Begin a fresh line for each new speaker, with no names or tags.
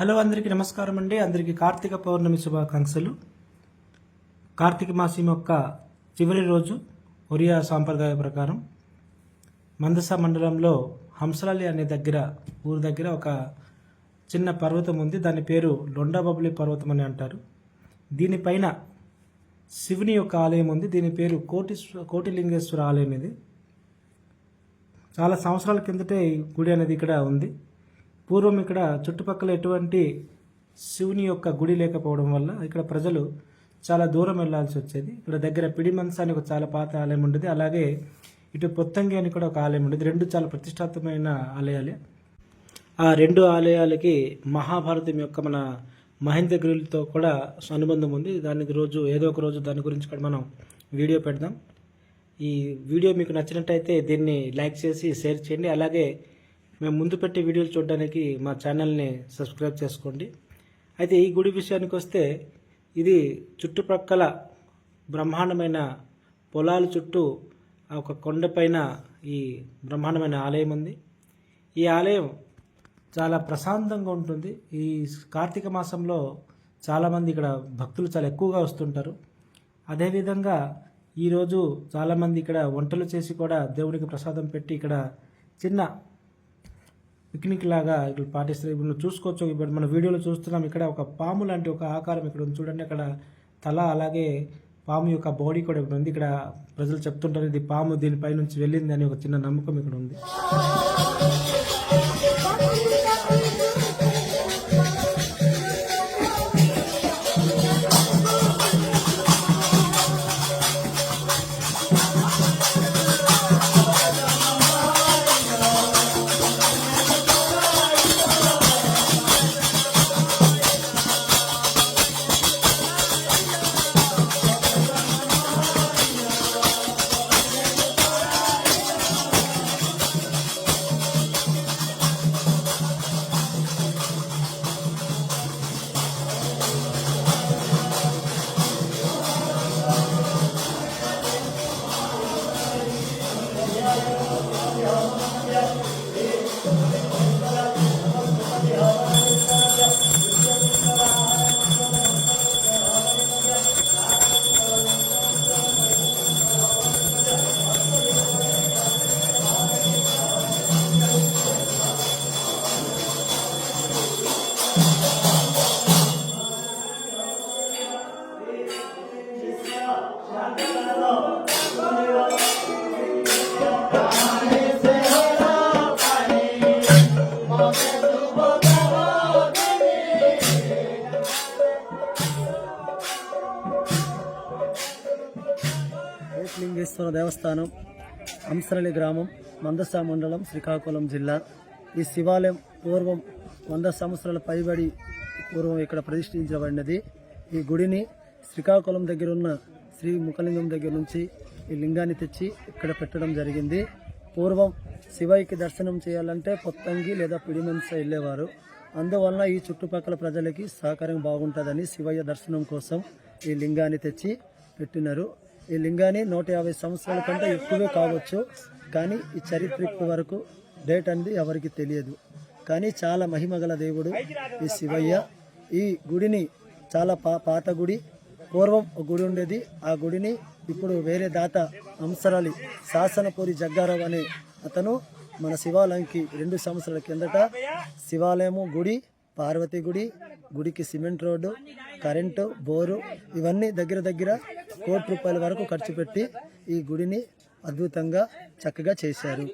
Hello అందరికీ నమస్కారం అండి. అందరికీ కార్తీక పౌర్ణమి శుభాకాంక్షలు. కార్తీక మాసం యొక్క చివరి రోజు ఒరియా సాంప్రదాయ ప్రకారం మందస మండలంలో హంసలాలి అనే దగ్గర ఊరి దగ్గర ఒక చిన్న పర్వతం ఉంది. దాని పేరు లొండబబులి పర్వతం అని అంటారు. దీనిపైన శివుని యొక్క ఆలయం ఉంది. దీని పేరు కోటి కోటిలింగేశ్వర ఆలయం ఇది. చాలా సంవత్సరాల కిందటే గుడి అనేది ఇక్కడ ఉంది. పూర్వం ఇక్కడ చుట్టుపక్కల ఎటువంటి శివుని యొక్క గుడి లేకపోవడం వల్ల ఇక్కడ ప్రజలు చాలా దూరం వెళ్ళాల్సి వచ్చేది. ఇక్కడ దగ్గర పిడిమన్స అని ఒక చాలా పాత ఆలయం ఉండేది. అలాగే ఇటు పొత్తంగి అని కూడా ఒక ఆలయం ఉండేది. రెండు చాలా ప్రతిష్టాత్మకమైన ఆలయాలే. ఆ రెండు ఆలయాలకి మహాభారతం యొక్క మన మహేంద్రగిరితో కూడా అనుబంధం ఉంది. దానికి రోజు ఏదో ఒక రోజు దాని గురించి కూడా మనం వీడియో పెడదాం. ఈ వీడియో మీకు నచ్చినట్టయితే దీన్ని లైక్ చేసి షేర్ చేయండి. అలాగే మేము ముందు పెట్టే వీడియోలు చూడడానికి మా ఛానల్ని సబ్స్క్రైబ్ చేసుకోండి. అయితే ఈ గుడి విషయానికి వస్తే ఇది చుట్టుప్రక్కల బ్రహ్మాండమైన పొలాల చుట్టూ ఒక కొండపైన ఈ బ్రహ్మాండమైన ఆలయం ఉంది. ఈ ఆలయం చాలా ప్రశాంతంగా ఉంటుంది. ఈ కార్తీక మాసంలో చాలామంది ఇక్కడ భక్తులు చాలా ఎక్కువగా వస్తుంటారు. అదేవిధంగా ఈరోజు చాలామంది ఇక్కడ వంటలు చేసి కూడా దేవునికి ప్రసాదం పెట్టి ఇక్కడ చిన్న పిక్నిక్ లాగా ఇక్కడ పాటిస్తారు. ఇప్పుడు చూసుకోవచ్చు. ఇప్పుడు మన వీడియోలో చూస్తున్నాం. ఇక్కడ ఒక పాము లాంటి ఒక ఆకారం ఇక్కడ ఉంది. చూడండి అక్కడ తల అలాగే పాము యొక్క బాడీ కూడా ఇక్కడ ఉంది. ఇక్కడ ప్రజలు చెప్తుంటారు ఇది పాము దీనిపై నుంచి వెళ్ళింది అని ఒక చిన్న నమ్మకం ఇక్కడ ఉంది.
ఏకలింగేశ్వర దేవస్థానం అంసరళి గ్రామం మందస మండలం శ్రీకాకుళం జిల్లా. ఈ శివాలయం పూర్వం వంద సంవత్సరాల పైబడి పూర్వం ఇక్కడ ప్రతిష్ఠించబడినది. ఈ గుడిని శ్రీకాకుళం దగ్గర ఉన్న శ్రీ ముఖలింగం దగ్గర నుంచి ఈ లింగాన్ని తెచ్చి ఇక్కడ పెట్టడం జరిగింది. పూర్వం శివయ్యకి దర్శనం చేయాలంటే పొత్తంగి లేదా పిడిమంస వెళ్ళేవారు. అందువలన ఈ చుట్టుపక్కల ప్రజలకి సహకారం బాగుంటుందని శివయ్య దర్శనం కోసం ఈ లింగాన్ని తెచ్చి పెట్టినారు. ఈ లింగాన్ని నూట యాభై సంవత్సరాల కంటే ఎక్కువే కావచ్చు. కానీ ఈ చరిత్ర వరకు డేట్ అనేది ఎవరికి తెలియదు. కానీ చాలా మహిమగల దేవుడు ఈ శివయ్య. ఈ గుడిని చాలా పా పాత గుడి పూర్వం ఒక గుడి ఉండేది. ఆ గుడిని ఇప్పుడు వేరే దాత అంసరాలి శాసనపూరి జగ్గారావు అనే అతను మన శివాలయంకి రెండు సంవత్సరాల కిందట శివాలయము గుడి పార్వతి గుడి గుడికి సిమెంట్ రోడ్డు కరెంటు బోరు ఇవన్నీ దగ్గర దగ్గర కోటి రూపాయల వరకు ఖర్చు పెట్టి ఈ గుడిని అద్భుతంగా చక్కగా చేశారు.